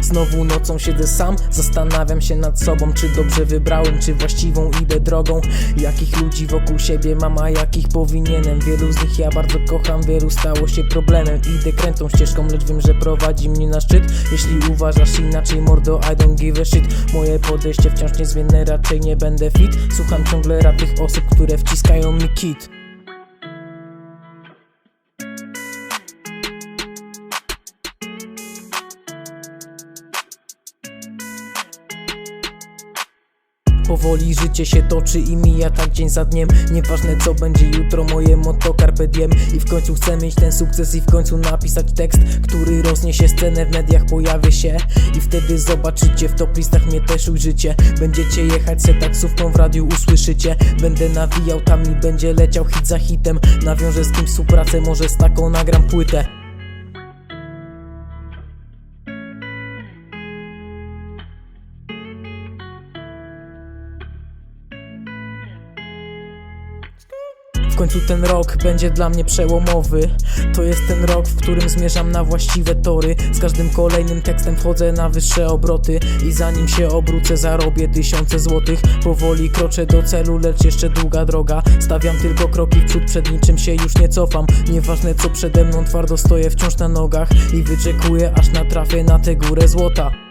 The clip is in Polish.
Znowu nocą siedzę sam, zastanawiam się nad sobą Czy dobrze wybrałem, czy właściwą idę drogą. Jakich ludzi wokół siebie mam, a jakich powinienem? Wielu z nich ja bardzo kocham, wielu stało się problemem. Idę krętą ścieżką, lecz wiem, że prowadzi mnie na szczyt. Jeśli uważasz inaczej, mordo, I don't give a shit. Moje podejście wciąż niezmienne, raczej nie będę fit. Słucham ciągle rad tych osób, które wciskają mi kit. Powoli życie się toczy i mija tak dzień za dniem. Nieważne co będzie jutro, moje motto carpe diem. I w końcu chcę mieć ten sukces i w końcu napisać tekst Który rozniesie scenę w mediach, pojawię się. I wtedy zobaczycie w top listach mnie też ujrzycie. Będziecie jechać se taksówką w radiu usłyszycie. Będę nawijał tam i będzie leciał hit za hitem. Nawiążę z kimś współpracę, może z taką nagram płytę W końcu ten rok będzie dla mnie przełomowy. To jest ten rok, w którym zmierzam na właściwe tory. Z każdym kolejnym tekstem wchodzę na wyższe obroty. I zanim się obrócę zarobię tysiące złotych. Powoli kroczę do celu, lecz jeszcze długa droga. Stawiam tylko kroki w przód, przed niczym się już nie cofam. Nieważne co przede mną, twardo stoję wciąż na nogach I wyczekuję aż natrafię na tę górę złota